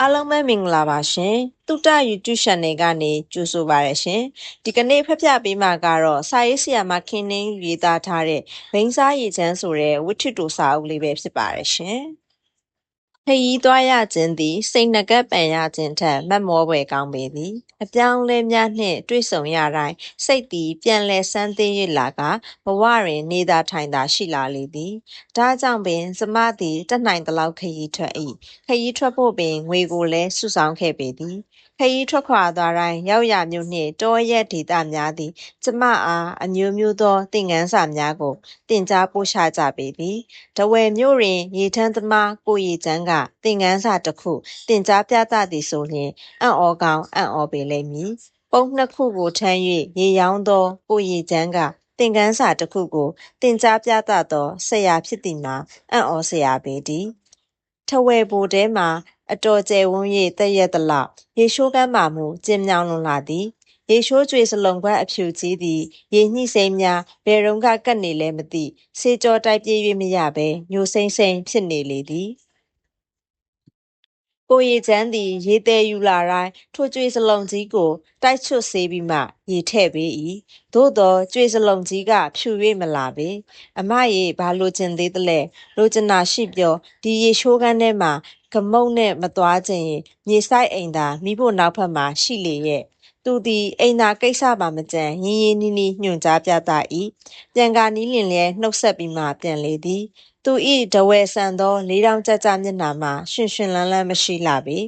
အားလုံးပဲမင်္ဂလာပါရှင်။တုတ YouTube Channel ကနေကြိုဆိုပါရရှင်။ဒီကနေ့ဖျက်ပြပေးမှာကတော့စာရေးဆရာမခင်းနှင်းရေးသားထားတဲ့ဘိန်းစားရည်ချမ်းဆိုတဲ့ဝိထုတူစာအုပ်လေးပဲဖြစ်ပါရရှင်။ ခရီးသွားရခြင်းသည် စိတ်နှကပ်ပန်ရခြင်းထက်မတ်မောပွေကောင်းပေသည် အပြောင်းလဲများနှင့် တွေ့ဆုံရတိုင်းစိတ်သည် ပြန်လဲဆန်းသေးရလာကဘဝတွင် နေသာထိုင်သာ ရှိလာလေသည် ဒါကြောင့်ပင်စမသည်တက်နိုင်သလောက် ခရီးထွက်၏ခရီးထွက်ဖို့ပင် ငွေကိုလည်း စုဆောင်းခဲ့ပေသည် ခရီးထွက်ခွာသွားတိုင်း ရောက်ရာမြို့နှင့် တောအရပ်ဒေသများသည် ကျမအား အမျိုးမျိုးသော သင်ခန်းစာများကို သင်ကြားပို့ချကြပေသည်။ထားဝယ်မြို့တွင် ရေထမ်းသမား ကိုရေချမ်းက သင်ခန်းစာတစ်ခု သင်ကြားပြသသည်ဆိုလျှင် အံ့ဩကောင်း အံ့ဩပေလိမ့်မည်။ပုံးနှစ်ခုကိုထမ်း၍ရေရောင်းသော ကိုရေချမ်းက သင်ခန်းစာတစ်ခုကို သင်ကြားပြသသော ဆရာဖြစ်သည်မှာ အံ့ဩစရာပေတည်း ထဝယ်ဘူထဲမှာ အတော်ကျယ်ဝန်း၍တည့်ရက်သလောက် ရေရှိုးကမ်းမှာမူ ကျင်းမြောင်းလွန်လာသည်ရေရှိုးကြွေစလုံခွက်အဖြူကြီးသည် ရေညှိစိမ့်များ ဘယ်တော့ကကတ်နေလဲမသိ စေကြောတိုက်ပြေး၍မရဘဲ ညိုစိမ့်စိမ့်ဖြစ်နေလေသည် ကိုရီချမ်းသည် ရေတဲယူလာတိုင်း ထိုကြွေစလုံးကြီးကို တိုက်ချွတ်ဆေးပြီးမှ ရေထည့်ပေး၏သို့သော ကြွေစလုံးကြီးက ဖြူ၍မလာပေအမရေဘာလိုချင်သေးသလဲလိုချင်တာရှိပြောဒီရေရှိုးကန်းထဲမှာကမုတ်နဲ့မသွားခြင်းရင်မြေဆိုင်အိမ်သာမိဖို့နောက်ဖက်မှာရှိလေရဲ့သူသည်အိမ်သာကိစ္စပါမကြံရင်းရင်းနှီးနှီးညွှန်ကြားပြသ၏ပြန်ကာနီးလင်လဲနှုတ်ဆက်ပြီးမှပြန်လေသည် သူ၏တဝဲဆန်သောလေးတောင်ကြကြမျက်နှာမှာရှင်ရှင်လန်းလန်းမရှိလာပေ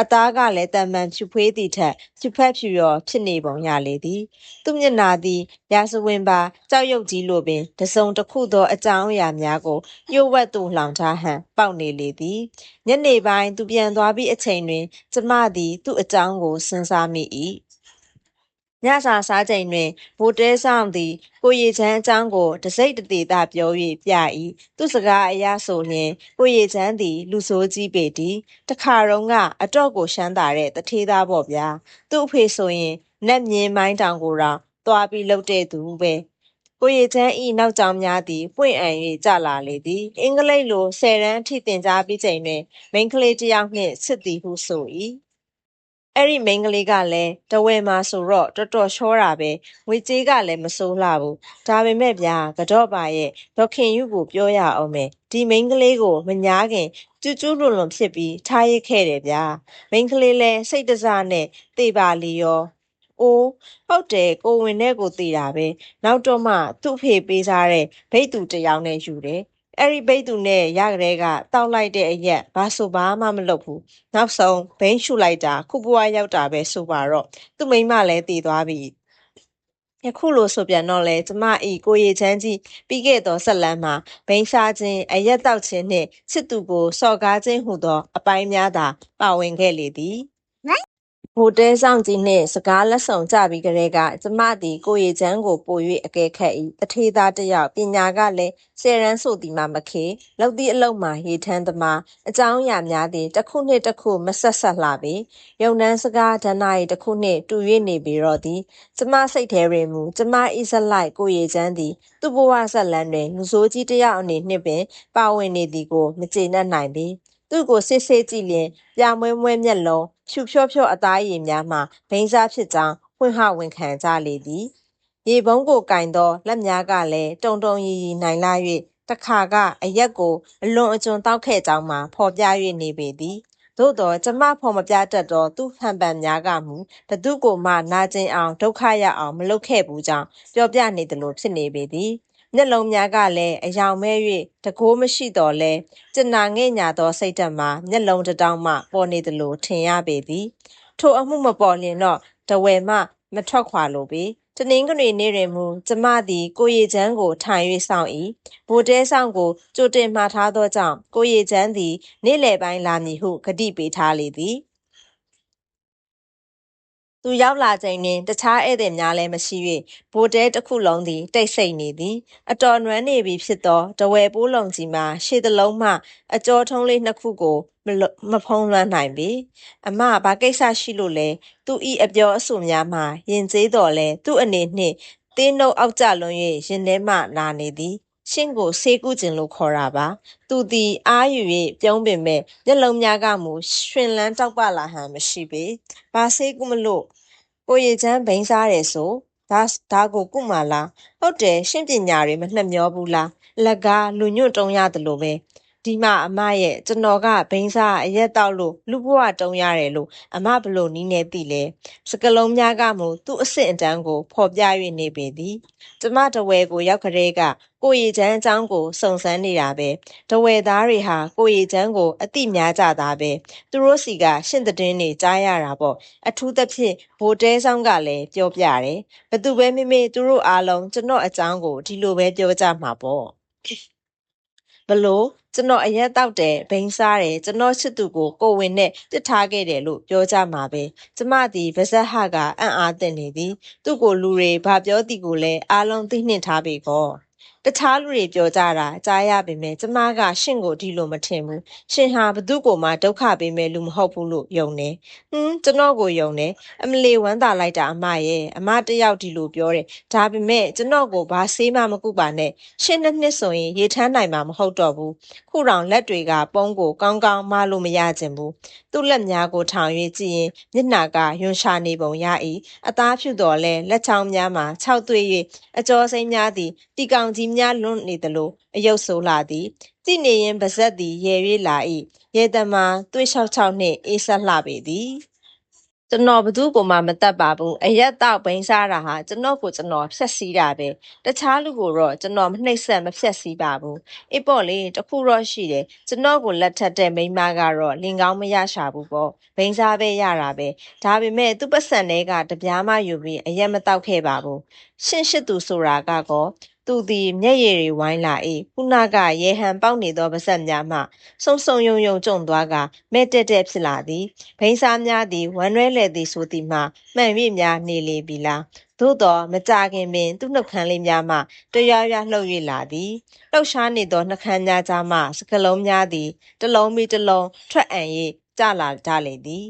အသားကလည်းတန်ပန်ဖြူဖွေးသည့်ထက်ဖြူဖက်ဖြူရောဖြစ်နေပုံရလေသည်သူမျက်နှာသည်ရာဇဝင်ပါကြောက်ရွံ့ကြီးလိုပင်တစုံတစ်ခုသောအကြောင်းအရာများကိုညှို့ဝှက်သို့လှောင်ထားဟန်ပေါက်နေလေသည်ညနေပိုင်းသူပြန်သွားပြီးအချိန်တွင် ကျမသည် သူ့အကြောင်းကိုစဉ်းစားမိ၏ ညစာစားချိန်တွင်ဗိုလ်တဲဆောင်သည် ကိုရီချမ်းအကြောင်းကိုတစိတ်တသေးသာပြော၍ပြ၏သူစကားအရဆိုလျှင်ကိုရီချမ်းသည် လူဆိုးကြီးပေသည်တခါတော့ကအတော့ကိုရှမ်းသာတဲ့တထေးသားပေါ့ဗျာသူ့အဖေဆိုရင်နက်မြင်းမိုင်းတောင်ကိုတော့သွားပြီးလှုပ်တဲ့သူပဲကိုရီချမ်းဤနောက်ကြောင်များသည်ပွင့်အံ၍ကြလာလေသည်အင်္ဂလိပ်လိုဆယ်တန်းအထိသင်ကြားပြီးချိန်တွင်မိန်းကလေးတစ်ယောက်နှင့်စစ်သည်ဟုဆို၏ အဲ့ဒီမိန်းကလေးကလည်းတဝဲမှာဆိုတော့တော်တော်ချောတာပဲငွေကြေးကလည်းမစိုးလှဘူးဒါပေမဲ့ဗျာကတော့ပါရဲ့ဒေါခင်ယူကိုပြောရအောင်မယ်ဒီမိန်းကလေးကိုမညာခင်ကျူးကျူးလွန်လွန်ဖြစ်ပြီးထားရစ်ခဲ့တယ်ဗျာမိန်းကလေးလည်းစိတ်တစားနဲ့တေပါလီရောအိုးဟုတ်တယ်ကိုဝင်တဲ့ကိုတည်တာပဲနောက်တော့မှသူ့ဖေပေးစားတဲ့ဘိတ်သူတယောက်နဲ့ယူတယ် အဲ့ဒီဘိတ်သူနဲ့ရကလေးကတောက်လိုက်တဲ့အရက်ဘာဆိုဘာမှမလုပ်ဘူးနောက်ဆုံးဘိန်းရှုလိုက်တာခုဘွားရောက်တာပဲဆိုပါတော့သူ့မိန်းမလည်းတည်သွားပြီယခုလိုဆိုပြန်တော့လေကျမဤကိုရီချမ်းကြီးပြီးခဲ့သောဆက်လန်းမှာဘိန်းစားခြင်းအရက်တောက်ခြင်းနှင့်ချစ်သူကိုစော်ကားခြင်းဟုသောအပိုင်းများသာပါဝင်ခဲ့လေသည် ဟိုတဲဆောင်ကြီးနှင့် စကားလက်ဆောင်ကြပြီးကလေးက ကျမသည် ကိုရီချမ်းကို ပို၍အကဲခတ်၏တထေးသားတစ်ယောက် ပညာကလည်း ဆယ်ရန်ဆိုသည်မှမခေလောက်သည့်အလုံးမှာ ရေထမ်းသမား အကြောင်းအရာများသည် တစ်ခုနှင့်တစ်ခု မဆက်ဆက်လှပေယုံနှန်းစကား ဒဏ္ဍာရီတစ်ခုနှင့် တူ၍နေပြီတော့သည် ကျမစိတ်ထဲတွင်မူ ကျမဤဇက်လိုက် ကိုရီချမ်းသည် သူ့ဘဝဇက်လန်းတွင် လူဆိုးကြီးတစ်ယောက်အနေနှင့်ပင် ပါဝင်နေသည်ကို မကျေနပ်နိုင်ပေ သူ့ကိုစစ်စစ်ကြည့်လျင်ပြမွဲမွဲမျက်လုံးဖြူဖြော့ဖြော့အသားရည်များမှဘိန်းစားဖြစ်ကြောင်းဖွင့်ဟဝန်ခံကြလေသည်ရေပုံးကိုကင်သောလက်များကလည်းတုံတုံရီရီနိုင်လာ၍တခါကအရက်ကိုအလွန်အကျွံတောက်ခဲ့ကြောင်းမှဖော်ပြ၍နေပေသည်သို့တော့ကျမဖော်မပြတတ်သောသူ့ဟန်ပန်များကမူဘသူကိုမှနာကျင်အောင်ဒုက္ခရအောင်မလုပ်ခဲ့ဘူးကြောင်းပြောပြနေသလိုဖြစ်နေပေသည် မျက်လုံးများကလည်းအယောင်မဲ၍တကိုးမရှိတော့လဲကျင်နာငဲ့ညာသောစိတ်ဓာတ်မှာမျက်လုံးတစ်တောင်းမှပေါ်နေသလိုထင်ရပေသည်ထိုအမှုမပေါ်လျင်တော့တဝယ်မှမထွက်ခွာလိုပေတနင်္ဂနွေနေ့တွင်မူကျမသည်ကိုရီချမ်းကိုထိုင်၍စောင့်၏ဗိုလ်တဲဆောင်ကိုကြိုတင်မှားထားသောကြောင့်ကိုရီချမ်းသည် နေ့လယ်ပိုင်းလာမည်ဟုဂတိပေးထားလေသည် သူရောက်လာချိန်တွင်တခြားဧည့်သည်များလည်းမရှိ၍ဗိုလ်တဲတစ်ခုလုံးသည်တိတ်ဆိတ်နေသည်အတော်နွမ်းနေပြီဖြစ်သောတဝဲပိုးလုံးကြီးမှာရှေ့တလုံးမှအကျော်ထုံးလေးနှစ်ခုကိုမမဖုံးလွှမ်းနိုင်ပေအမဘာကိစ္စရှိလို့လဲသူဤအပြောအဆိုများမှာယင်သေးတော်လဲသူ့အနေနှင့်တင်းနှုတ်အောက်ကျလွန်၍ရင်ထဲမှနာနေသည် ရှင့်ကိုဆေးကုကျင်လို့ခေါ်တာပါသူသည်အားယူ၍ပြုံးပင်မဲ့မျက်လုံးများကမူရှင်လန်းတောက်ပလာဟန်မရှိပေဘာဆေးကုမလို့ကိုရီချမ်းဘိန်းစားတယ်ဆိုဒါဒါကိုကုမာလားဟုတ်တယ်ရှင့်ပညာတွေမနှက်မျောဘူးလားအလကားလူညွန့်တုံးရတယ်လို့ပဲ ဒီမှာအမရဲ့ကျွန်တော်ကဘိန်းစားအရက်တောက်လို့လူဘဝတုံးရတယ်လို့အမဘလို့နီးနေသိလဲစကလုံးများကမူသူ့အစ်စ်အတန်းကိုဖော်ပြ၍နေပေသည်ကျမတဝဲကိုရောက်ခတဲ့ကကိုရီချမ်းအကြောင်းကိုစုံစမ်းနေတာပဲတဝဲသားတွေဟာကိုရီချမ်းကိုအတိများကြတာပဲသူတို့စီကရှင့်တဲ့င်းနေကြားရတာပေါ့အထူးသဖြင့်ဗိုလ်တဲဆောင်ကလည်းပြောပြတယ်ဘသူပဲမိမိသူတို့အားလုံးကျွန်တော်အကြောင်းကိုဒီလိုပဲပြောကြမှာပေါ့ဘလို့ ကျွန်တော်အရက်တောက်တယ်ဘိန်းစားတယ်ကျွန်တော်ချစ်သူကိုကိုဝင်နဲ့တစ်ထားခဲ့တယ်လို့ပြောကြမှာပဲကျမသည်ဗဇက်ဟကအံ့အားသင့်နေသည် သူ့ကိုလူတွေဘာပြောသည်ကိုလည်းအားလုံးသိနှင့်ထားပေကောတခြားလူတွေပြောကြတာကြားရပေမဲ့ကျမကရှင့်ကိုဒီလိုမထင်ဘူးရှင်ဟာဘသူ့ကိုမှဒုက္ခပေးမဲ့လူမဟုတ်ဘူးလို့ယုံတယ်ဟွန်းကျွန်တော်ကိုယုံတယ်အမလီဝမ်းသာလိုက်တာအမရဲ့အမတယောက်ဒီလိုပြောတယ်ဒါပေမဲ့ကျွန်တော်ကိုဘာဆေးမှမကုပါနဲ့ရှင်းနှစ်နှစ်ဆိုရင်ရေထမ်းနိုင်မှာမဟုတ်တော့ဘူးခုတောင်လက်တွေကပုံးကိုကောင်းကောင်းမလို့မရကျင်ဘူးသူ့လက်များကိုထောင်၍ကြည့်ရင်မျက်နှာကယွန်ရှာနေပုံရ၏အသားဖြူတော်လဲလက်ချောင်းများမှာခြောက်သွေ့၍အကျော်စိမ့်များသည်တီကောင်ကြီးများလွန့်နေသလို အယုတ်ဆိုးလာသည်ကြည့်နေရင်ပါဇက်သည်ရေ၍လာ၏ရေတမန်သွေးလျှောက်ချောက်နှင့် အေးဆက်လှပေသည်ကျွန်တော်ဘသူ့ကိုမှမတတ်ပါဘူးအရက်တော့ဘိန်းစားတာဟာကျွန်တော်ကိုကျွန်တော်ဖြက်စီးတာပဲတခြားလူကိုတော့ကျွန်တော်မနှိပ်စက်မဖြက်စီးပါဘူးအေးပေါ့လေတခုတော့ရှိတယ်ကျွန်တော်ကိုလက်ထပ်တဲ့မိန်းမကတော့လင်ကောင်းမရရှာဘူးပေါ့ဘိန်းစားပဲရတာပဲဒါပေမဲ့သူ့ပတ်စံတွေကတပြားမှယူပြီးအရက်မတောက်ခဲ့ပါဘူးရှင့်ရှိသူဆိုတာကကော သူသည်မျက်ရည်တွေဝိုင်းလာ၏ခုနကရေဟန်ပေါက်နေသောပါဇက်များမှဆုံဆုံယုံယုံကျုံသွားကမဲ့တက်တက်ဖြစ်လာသည်ဘိန်းစားများသည်ဝမ်းရွဲလေသည်ဆိုသည်မှမှန်၍များနေလေပြီလားသို့တော်မကြခင်ပင်သူ့နှုတ်ခမ်းလေးများမှတရွရွလှုပ်၍လာသည်လှုပ်ရှားနေသောနှကမ်းများကြားမှစကလုံးများသည်တစ်လုံးပြီးတစ်လုံးထွက်အံ့၍ကျလာကြလေသည်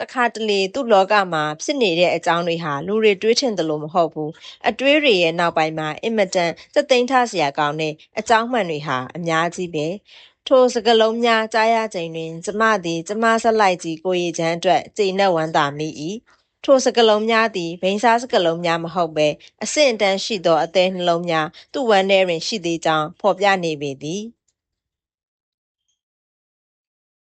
တခါတလေသူ့လောကမှာဖြစ်နေတဲ့အကြောင်းတွေဟာလူတွေတွေးထင်သလိုမဟုတ်ဘူးအတွေးတွေရဲ့နောက်ပိုင်းမှာအင်မတန်စက်သိမ်းထားစရာကောင်းတဲ့အကြောင်းမှန်တွေဟာအများကြီးပဲထိုစကလုံးများကြားရချိန်တွင်ကျမသည်ကျမဆက်လိုက်ကြီးကိုရီချမ်းအတွက်ကြိမ်နဲ့ဝမ်းသာမိ၏ထိုစကလုံးများသည်ဘိန်းစားစကလုံးများမဟုတ်ပဲအဆင့်အတန်းရှိသောအသေးနှလုံးများသူ့ဝမ်းထဲတွင်ရှိသေးကြောင်းဖော်ပြနေပေသည်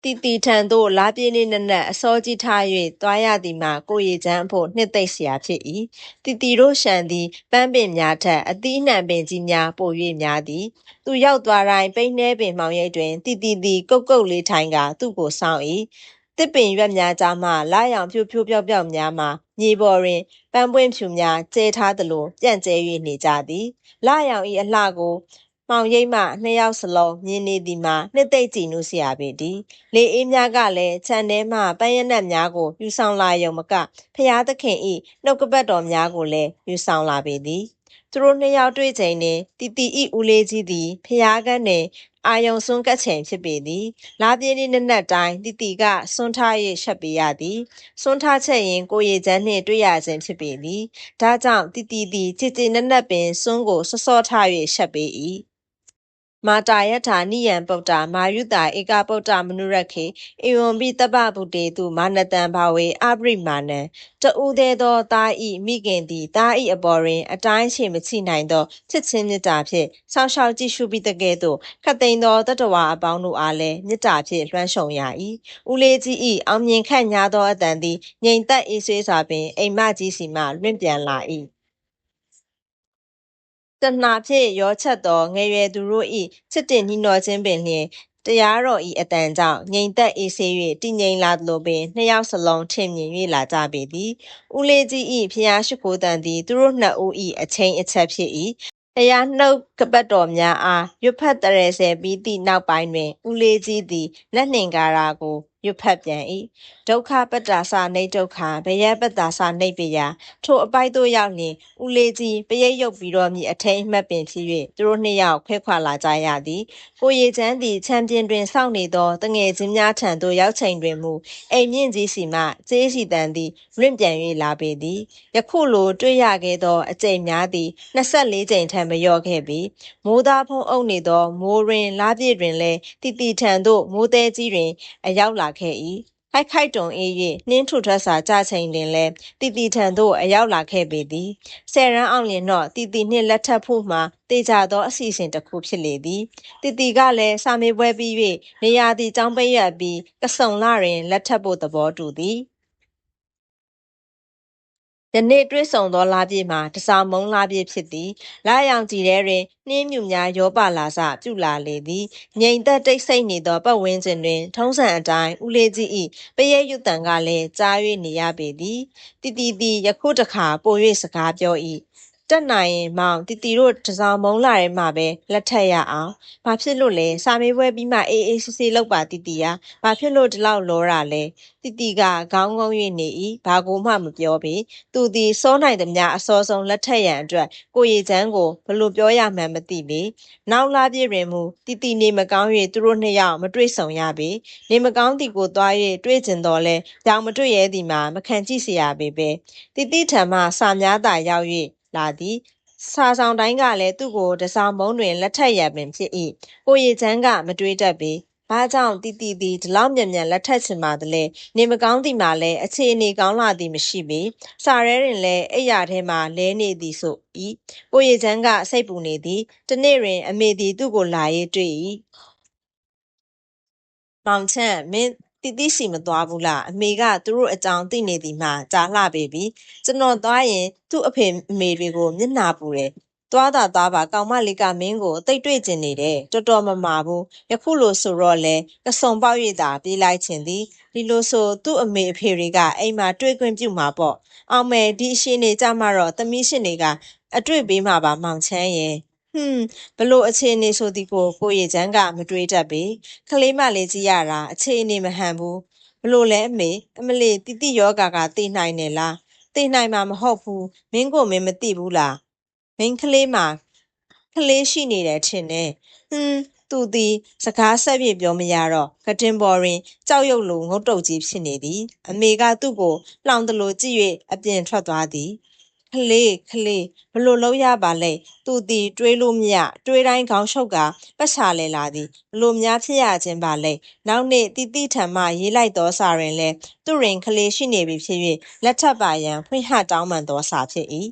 တီတီထံသို့လာပြေးနေနက်နက်အစောကြီးထား၍သွားရသည်မှာကိုရီချမ်းအဖို့နှစ်သိမ့်เสียဖြစ်၏တီတီတို့ရှန်သည်ပန်းပင်များထက်အသီးနှံပင်ကြီးများပို၍များသည်သူရောက်သွားတိုင်းပိန်းနှဲပင်မှောင်ရိပ်တွင်တီတီသည်ကုတ်ကုတ်လေးထိုင်ကသူ့ကိုစောင့်၏တစ်ပင်ရွက်များကြားမှလာရောင်ဖြူဖြူပြောက်ပြောက်များမှမြေပေါ်တွင်ပန်းပွင့်ဖြူများကျဲထားသလိုပြန့်ကျဲ၍နေကြသည်လာရောင်၏အလှကို မောင်ရိပ်မှနှစ်ယောက်စလုံးမြင်နေသည်မှာနှစ်သိမ့်ကြည်နူးစရာပေသည်လေအေးများကလည်းခြံထဲမှပန်းရနက်များကိုယူဆောင်လာရုံမကဖျားသခင်ဤနှုတ်ကပတ်တော်များကိုလည်းယူဆောင်လာပေသည်သူတို့နှစ်ယောက်တွေ့ချိန်တွင်တီတီဤဦးလေးကြီးသည်ဖျားကန်းနှင့်အာယုံစွန်းကတ်ချိန်ဖြစ်ပေသည်လာပြင်းနေ့နက်တိုင်းတီတီကစွန်းထား၍ရှက်ပေးရသည်စွန်းထားချက်ရင်ကိုရည်ချမ်းနှင့်တွေ့ရခြင်းဖြစ်ပေသည်ဒါကြောင့်တီတီသည်ချစ်ချစ်နက်နက်ပင်စွန်းကိုစောစောထား၍ရှက်ပေး၏ မာတာယထာနိယံပုတ္တာမာယုတာဧကပုတ္တမနုရခေဧဝံပိတပ္ပဗုတေတုမာနတံဘာဝေအပရိမာဏံတူသေးသောတာဤမိခင်သည်တာဤအပေါ်တွင် အတိုင်းချေမချိနိုင်သောချစ်ချင်းမေတ္တာဖြင့်ဆောင်းရှောက်ကြည့်ရှုပြီးတကဲ့သို့ခတ်သိမ်းသောတတဝါအပေါင်းတို့အားလည်းမေတ္တာဖြင့်လွှမ်းခြုံရ၏ဦးလေးကြီးဤအောင်မြင်ခန့်ညာသောအတန်သည်ငြိမ်သက်အေးဆေးစွာပင်အိမ်မကြီးစီမှလွင့်ပြန်လာ၏ တဏှာဖြင့်ရောချက်သောငယ်ရွယ်သူတို့၏ချစ်တင်နှီးနှောခြင်းပင်လျှင်တရားတော်ဤအတန်ကြောင့်ငြိမ်သက်အေးဆေး၍တည်ငြိမ်လာသလိုပင်နှစ်ယောက်စလုံးထင်မြင်၍လာကြပေသည်ဦးလေးကြီး၏ဖျားရှိခိုးတန်သည်သူတို့နှစ်ဦး၏အချင်းအချက်ဖြစ်၏တရားနှုတ်ကပတ်တော်များအားရွတ်ဖတ်တရဆယ်ပြီးသည့်နောက်ပိုင်းတွင်ဦးလေးကြီးသည်လက်နှင်ကာရာကို ရွတ်ဖတ်ပြန်၏ဒုက္ခပတ္တာစာနေဒုက္ခဘယပတ္တာစာနေပယထိုအပိုက်တို့ရောက်လျင်ဦးလေးကြီးပရိတ်ရုပ်ပြီးတော့မြည်အထိန်မှတ်ပင်ဖြစ်၍သူတို့နှစ်ယောက်ခွဲခွာလာကြရသည်ကိုရီချမ်းသည်ချမ်းပြင်းတွင်စောင့်နေသောတငယ်ချင်းများထံသို့ရောက်ချိန်တွင်မူအိမ်မြင့်ကြီးစီမှကျေးစီတန်သည်ရင့်ပြန်၍လာပေသည်ယခုလိုတွေ့ရခဲ့သောအကြိမ်များသည်24ကြိမ်ထံမလျော့ခဲ့ပြီမိုးသားဖုံးအုပ်နေသောမိုးရင်လားပြည့်တွင်လည်းတီတီထံသို့မိုးတဲကြီးတွင်အရောက်လာခဲ့၏ခိုက်ခိုက်တုံအေး၍နှင်းထုထွက်စာကြချိန်တွင်လည်းတီတီထံသို့အရောက်လာခဲ့ပေသည်ဆယ်ရန်အောင်လျင်တော့တီတီနှင့်လက်ထပ်ဖို့မှတေချာသောအစီအစဉ်တစ်ခုဖြစ်လေသည်တီတီကလည်းစာမေးပွဲပြီး၍နေရာသည်ចောင်းပိတ်ရပြီးကဆုံလာတွင်လက်ထပ်ဖို့သဘောတူသည် ယနေ့တွေ့ဆုံသောလာပြည့်မှာတစားမုံလာပြည့်ဖြစ်သည်လာရောင်ကြည်ထဲတွင်နှင်းမြူများရောပါလာစပြုလာလေသည်ငြိမ်သက်တိတ်ဆိတ်နေသောပတ်ဝန်းကျင်တွင် ထုံးစံအတိုင်းဦးလေးကြီး၏ပရဲရွတ်တန်ကလည်းကြား၍နေရပေသည်တီတီတီယခုတခါပို၍စကားပြော၏ တက်နိုင်ရင်မောင်တီတီတို့တစောင်းမုံလာရဲမှာပဲလက်ထက်ရအောင်။ဘာဖြစ်လို့လဲစာမေးပွဲပြီးမှအေးအေးဆေးဆေးလောက်ပါတီတီရ။ဘာဖြစ်လို့ဒီလောက်လောတာလဲ။တီတီကခေါင်းငုံ၍နေ၏။ဘာကိုမှမပြောပေ။သူသည်စောနိုင်သမျှအစောဆုံးလက်ထက်ရန်အတွက်ကိုရီချမ်းကိုဘလို့ပြောရမှန်းမသိပေ။နောက်လာပြည့်တွင်မူတီတီနေမကောင်း၍သူတို့နှစ်ယောက်မတွေ့ဆုံရပေ။နေမကောင်းသည်ကိုသွား၍တွေ့ကျင်တော်လဲကြောင်မတွေ့ရဲသည်မှာမခံကြည့်เสียရပေပဲ။တီတီထံမှစာများသာရောက်၍ လာသည်စာဆောင်တိုင်းကလည်းသူ့ကိုတစောင်းမုံတွင်လက်ထက်ရပင်ဖြစ်၏ကိုရီချမ်းကမတွေးတတ်ပေဘာကြောင့်တီတီတီဒီလောက်မြန်မြန်လက်ထက်ချင်ပါသလဲနေမကောင်းသည်မှာလည်းအခြေအနေကောင်းလာသည်မရှိပေစာရဲတွင်လည်းအိယာထဲမှလဲနေသည်ဆို၏ကိုရီချမ်းကစိတ်ပူနေသည်တနေ့တွင် အမေသည်သူ့ကိုလာရေးတွေ့၏မောင်ချန့်မင်း တိတိစီမသွားဘူးလားအမေကသူတို့အကြောင်းသိနေသည်မှကြားလှပေပြီကျွန်တော်သွားရင်သူ့အဖေအမေတွေကိုမျက်နှာပူတယ်သွားတာသွားပါကောင်မလေးကမင်းကိုတိတ်တွေ့ကျင်နေတယ်တော်တော်မမာဘူးယခုလိုဆိုတော့လဲကစုံပေါက်ရတာပြေးလိုက်ချင်သည်ဒီလိုဆိုသူ့အမေအဖေတွေကအိမ်မှာတွေ့ခွင့်ပြုမှာပေါ့အောင်မယ်ဒီအရှင်နေကြမှာတော့သမီးရှင်တွေကအတွေ့ပေးမှာပါမောင်ချမ်းရဲ့ ဟွန်းဘလို့အခြေအနေဆိုဒီကိုကိုရီချမ်းကမတွေးတတ်ပေကလေးမလေးကြီးရတာအခြေအနေမဟန်ဘူးဘလို့လဲအမေအမလေးတိတိယောဂါကသိနိုင်နေလားသိနိုင်မှာမဟုတ်ဘူးမင်းကိုမင်းမသိဘူးလားမင်းကလေးမှာကလေးရှိနေတယ်ထင်တယ်ဟွန်းသူသည်စကားဆက်ပြပြောမရတော့ကတင်ပေါ်တွင်ကြောက်ရွံ့လိုငုတ်တုတ်ကြီးဖြစ်နေသည် အမေကသူ့ကိုလှောင်တလို့ကြည့်၍အပြင်ထွက်သွားသည် ခလေးခလေးဘလို့လုံးရပါလဲသူသည်တွေးလို့မရတွေးတိုင်းခေါင်းရှုပ်ကပတ်ချလဲလာသည်ဘလို့များဖြစ်ရခြင်းပါလဲနောက်နေ့တိတိထံမှရေးလိုက်သောစာတွင်လဲသူရင်ခလေးရှိနေပြီဖြစ်၍လက်ထပ်ပါရန်ဖွင့်ဟတောင်းပန်သောစာဖြစ်၏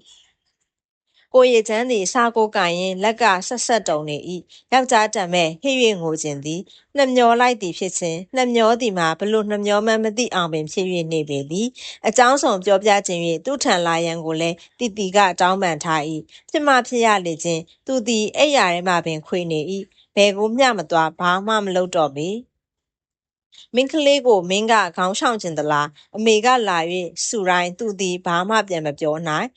ကိုရီချမ်းသည်စာကိုကင်ရင်လက်ကဆက်ဆက်တုံနေ၏ယောက်ျားတံမဲ့ဟိ၍ငိုခြင်းသည်နှမျောလိုက်သည်ဖြစ်ခြင်းနှမျောသည်မှာဘလို့နှမျောမှန်းမသိအောင်ပင်ဖြစ်၍နေပေသည်အကြောင်းဆောင်ပြောပြခြင်း၍သူထံလာရန်ကိုလည်းတီတီကတောင်းပန်ထား၏ဖြစ်မှဖြစ်ရလေခြင်းသူသည်အိယာထဲမှပင်ခွေနေ၏ဘယ်ကိုမျှမသွားဘာမှမလုပ်တော့ပေမင်းကလေးကိုမင်းကခေါင်းဆောင်ခြင်းသလားအမေကလာ၍စူတိုင်းသူသည်ဘာမှပြန်မပြောနိုင်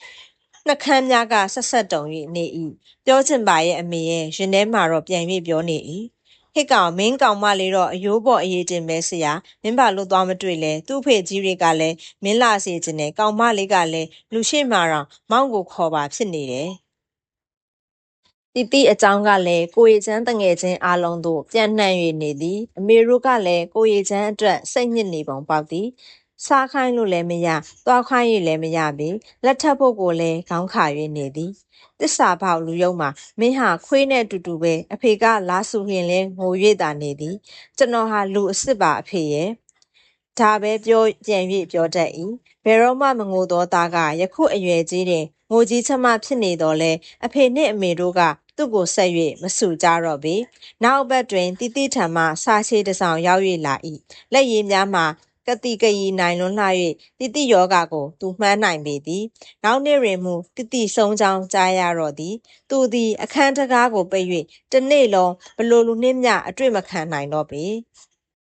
နှကမ်းများကဆက်ဆက်တုံ၍နေ၏ပြောချင်ပါရဲ့အမေရဲ့ရင်ထဲမှာတော့ပြန်၍ပြောနေ၏ဟစ်ကောင်မင်းကောင်မလေးတော့အယိုးပေါ်အရေးတင်ပဲဆရာမင်းဘာလို့သွားမတွေ့လဲသူ့ဖေကြီးတွေကလည်းမင်းလာစီခြင်းနဲ့ကောင်မလေးကလည်းလူရှိမှတော့မောင်ကိုခေါ်ပါဖြစ်နေတယ်တီတီအကြောင်းကလည်းကိုရီချမ်းတငယ်ချင်းအားလုံးတို့ပြန့်နှံ့၍နေသည်အမေတို့ကလည်းကိုရီချမ်းအတွက်စိတ်ညစ်နေပုံပေါက်သည် စားခိုင်းလို့လည်းမရသွားခိုင်းရလည်းမရပေလက်ထပ်ဖို့ကိုလည်းခေါင်းခါ၍နေသည်တစ္ဆာပေါလူယုံမှာမင်းဟာခွေးနဲ့အတူတူပဲအဖေကလာဆူလျင်လဲငို၍သာနေသည် ကျွန်တော်ဟာလူအစ်စ်ပါအဖေရဲ့ဒါပဲပြောပြန်၍ပြောတတ်၏ဘယ်တော့မှမငိုသောသားကယခုအရွယ်ကြီးတွင်ငိုကြီးချမဖြစ်နေတော်လဲအဖေနှင့်အမေတို့ကသူ့ကိုဆက်၍မဆူကြတော့ပေနောက်ဘက်တွင်တိတိထံမှစာချေတဆောင်ရောက်၍လာ၏လက်ရည်များမှ ကတိကရီနိုင်လွန်းလှ၍တိတိယောဂကို သူမှန်းနိုင်ပေသည်နောက်နေ့တွင်မူတိတိဆုံးချောင်းကြားရတော့သည်သူသည်အခန်းတကားကိုပိတ်၍တနေ့လုံးဘလိုလူနှင့်မျှအတွေ့မခံနိုင်တော့ပေ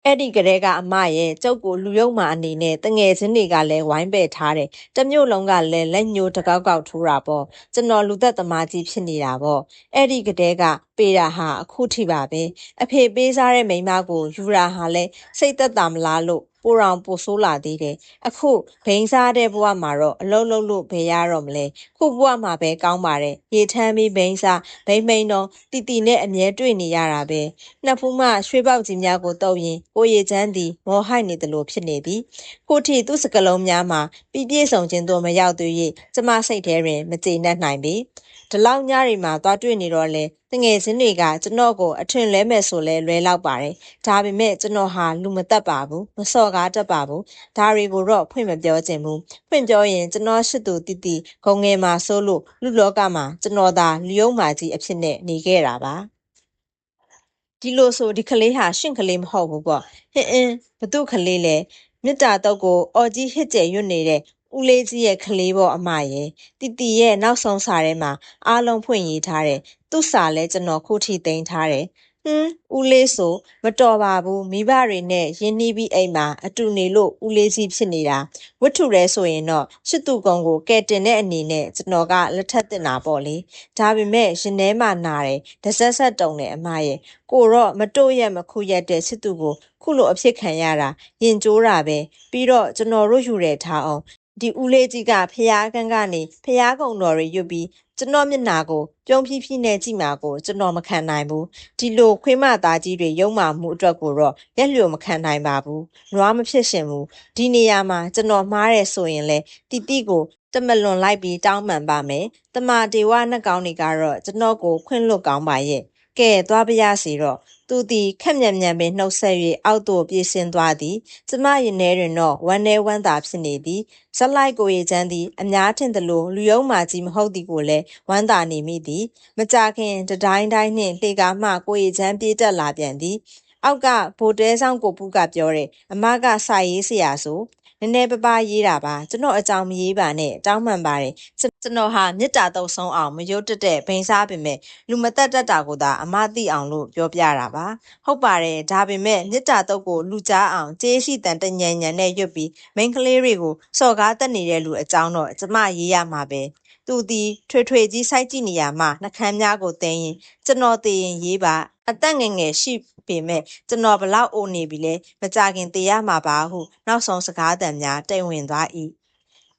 အဲ့ဒီကလေးကအမရဲ့ကျုပ်ကိုလူယုံမာအနေနဲ့တငယ်ချင်းတွေကလည်းဝိုင်းပယ်ထားတယ်။တစ်မျိုးလုံးကလည်းလက်ညှိုးတကောက်ကောက်ထိုးတာပေါ့။ကျွန်တော်လူသက်သမားကြီးဖြစ်နေတာပေါ့။အဲ့ဒီကလေးကပေးတာဟာအခုထိပါပဲ။အဖေပေးစားတဲ့မိန်းမကိုယူရာဟာလဲစိတ်သက်သာမလားလို့ပိုတောင်ပိုဆိုးလာသေးတယ်။အခုဘိန်းစားတဲ့ဘဝမှာတော့အလုံးလုံးလို့ဘယ်ရတော့မလဲ။ခုဘဝမှာပဲကောင်းပါတယ်။ရေထမ်းပြီးဘိန်းစားဘိန်းမိန်တော့တီတီနဲ့အမြဲတွေ့နေရတာပဲ။နှစ်ဖူးမှရွှေပေါက်ကြီးများကိုတုပ်ရင်ကိုရည်ချမ်းသည်မောဟိုက်နေတယ်လို့ဖြစ်နေပြီ။ခုထိသူ့စကလုံးများမှာပြည့်ပြည့်စုံခြင်းတို့မရောက်သေး၍ကျမစိတ်ထဲတွင်မကျေနပ်နိုင်ပြီ။ ဒီလောက်ညတွေမှာသွားတွေ့နေတော့လေတငယ်ချင်းတွေကကျွန်တော်ကိုအထင်လဲမဲ့ဆိုလဲလွဲလောက်ပါတယ်။ဒါပေမဲ့ကျွန်တော်ဟာလူမသက်ပါဘူး။မစော်ကားတတ်ပါဘူး။ဒါတွေကိုတော့ဖွင့်မပြောချင်ဘူး။ဖွင့်ပြောရင်ကျွန်တော်ရှိသူတီတီဂုံငယ်မှာဆိုလို့လူလောကမှာကျွန်တော်သာလျုံမာကြီးအဖြစ်နဲ့နေခဲ့တာပါ။ဒီလိုဆိုဒီကလေးဟာရှင့်ကလေးမဟုတ်ဘူးပေါ့ဟင်းအင်းဘသူကလေးလဲမြစ်တာတော့ကိုအော်ကြီးဟစ်ကျဲရွတ်နေတဲ့ ဦးလေးကြီးရဲ့ကလေးပေါ့အမရဲ့တီတီရဲ့နောက်ဆုံးစာထဲမှာအားလုံးဖွင့်ရေးထားတယ်သူ့စာလဲကျွန်တော်ခုထိသိမ်းထားတယ်ဟင်းဦးလေးဆိုမတော်ပါဘူးမိဘတွေနဲ့ရင်းနှီးပြီးအိမ်မှာအတူနေလို့ဦးလေးကြီးဖြစ်နေတာဝတ္ထုရဲဆိုရင်တော့ရှစ်သူကုံကိုကဲတင်တဲ့အနေနဲ့ကျွန်တော်ကလက်ထပ်တင်တာပေါ့လေဒါပေမဲ့ရင်ထဲမှာနာတယ်ဒဆက်ဆက်တုံတယ်အမရဲ့ကိုတော့မတို့ရက်မခုရက်တဲ့ချစ်သူကိုခုလိုအဖြစ်ခံရတာရင်ကျိုးတာပဲပြီးတော့ကျွန်တော်တို့ယူရထားအောင် ဒီဦးလေးကြီးကဖျားကန်းကနေဖျားကုံတော်တွေရွတ်ပြီးကျွန်တော်မျက်နာကိုပြုံးဖြီးဖြီးနဲ့ကြည့်မှာကိုကျွန်တော်မခံနိုင်ဘူးဒီလိုခွေးမသားကြီးတွေယုံမှမှုအတွက်ကိုတော့ရက်လျော်မခံနိုင်ပါဘူးနွားမဖြစ်ရှင်ဘူးဒီနေရာမှာကျွန်တော်မှားတယ်ဆိုရင်လေတီတီကိုတမလွန်လိုက်ပြီးတောင်းပန်ပါမယ်တမတေဝနှက်ကောင်းတွေကတော့ကျွန်တော်ကိုခွင့်လွတ်ကောင်းပါရဲ့ ကဲသွားပါရစီတော့သူသည်ခက်မြန်မြန်ပင်နှုတ်ဆက်၍အောက်သို့ပြေးဆင်းသွားသည်ကျမရင်ထဲတွင်တော့ဝမ်းနေဝမ်းသာဖြစ်နေသည်ဇက်လိုက်ကိုရေချမ်းသည်အများထင်သလိုလူယုံမာကြီးမဟုတ်သည်ကိုလည်းဝမ်းသာနေမိသည်မကြခင်တတိုင်းတိုင်းနှင့်လှေကားမှကိုရေချမ်းပြေးတက်လာပြန်သည်အောက်ကဗိုလ်တဲဆောင်ကိုပူကပြောတယ်အမကစာရေးဆရာဆို နည်းနည်းပပရေးတာပါကျွန်တော်အကြောင်းမရေးပါနဲ့တောင်းပန်ပါတယ်ကျွန်တော်ဟာမေတ္တာတုံဆုံးအောင်မရုတ်တက်တဲ့ဘိန်းစားပင်မဲ့လူမတက်တတ်တာကိုသာအမသိအောင်လို့ပြောပြတာပါဟုတ်ပါတယ်ဒါပေမဲ့မေတ္တာတုတ်ကိုလူကြားအောင်ကျေးရှိတန်တညံညံနဲ့ရွတ်ပြီးမိန်းကလေးတွေကိုစော်ကားတက်နေတဲ့လူအကြောင်းတော့ကျမရေးရမှာပဲသူဒီထွေထွေကြီးစိုက်ကြည့်နေရမှနှကမ်းများကိုသိရင်ကျွန်တော်သိရင်ရေးပါ အသက်ငယ်ငယ်ရှိပေမဲ့ကျွန်တော်ဘလောက်အိုနေပြီလဲမကြခင်တည်ရမှာပါဟုနောက်ဆုံးစကားသံများတိတ်ဝင်သွား၏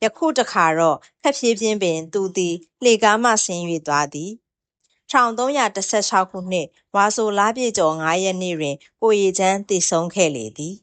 ယခုတခါတော့ခက်ဖြည်းဖြင်းပင် သူသည်လှေကားမှဆင်း၍သွားသည်1316ခုနှစ်ဝါဆိုလားပြည့်ကျော်9ရက်နေ့တွင်ကိုရီချမ်းတည်ဆုံးခဲ့လေသည်